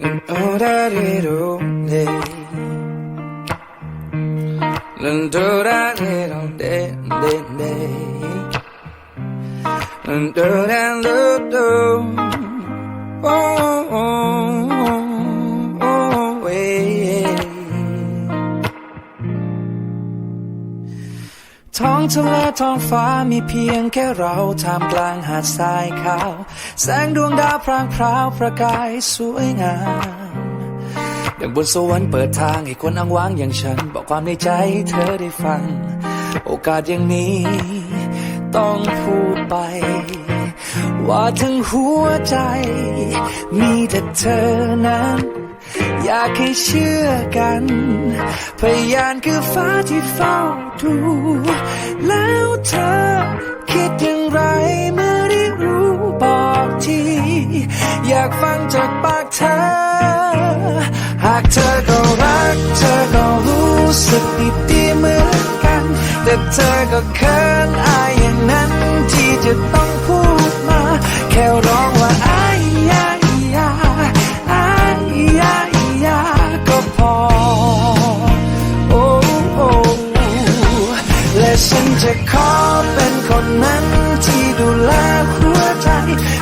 난 오라리로네 난 도라리로네 네네 난 도라리로 ท้องทะเลท้องฟ้ามีเพียงแค่เราท่ามกลางหาดทรายขาว แสงดวงดาวพรางพราวประกายสวยงามดังบนสวรรค์เปิดทางให้คนอ้างว้างอย่างฉัน บอกความในใจใเธอได้ฟัง โอกาสอย่างนี้ ต้องพูดไป ว่าทั้งหัวใจ มีแต่เธอนั้น อยากให้เชื่อกัน พยานคือฟ้าที่เฝ้าดูแล้วเธอคิดอย่างไรเมื่อได้รู้บอกที อยากฟังจากปากเธอ หากเธอก็รัก เธอก็รู้สึกดีๆเหมือนกัน แต่เธอก็เขินอาย จะขอเป็นคนนั้นที่ดูแลหัวใจ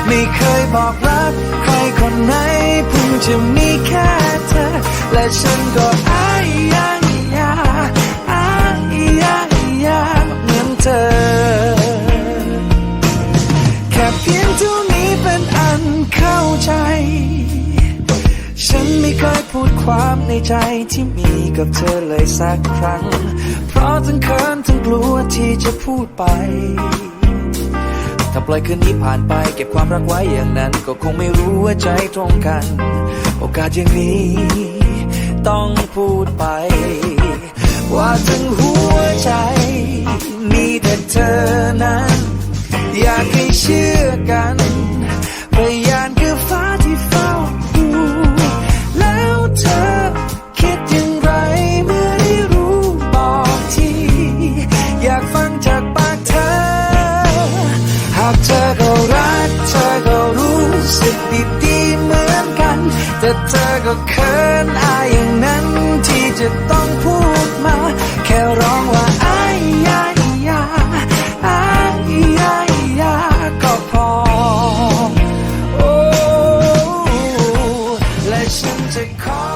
ไม่เคยบอกรักใครคนไหนเพิ่งจะมีแค่เธอ และฉันก็อายยายาอายยายาเหมือนเธอ แค่เพียงเท่านี้เป็นอันเข้าใจ ฉันไม่เคยพูดความในใจที่มีกับเธอเลยสักครั้ง เพราะทั้งเขินทั้ง ที่จะพูดไป ถ้าปล่อยคืนนี้ผ่านไป เก็บความรักไว้อย่างนั้น ก็คงไม่รู้ว่าใจตรงกัน โอกาสอย่างนี้ ต้องพูดไป ว่าทั้งหัวใจ มีแต่เธอนั้น อยากให้เชื่อากเธอก็รักเธอก็รู้สึกดีๆเหมือนกัน แต่เธอก็เขินอายอย่างนั้นที่จะต้องพูดมา แค่ร้องว่าอ้ายยายาอายยายาก็พอ โอ้และฉันจะขอ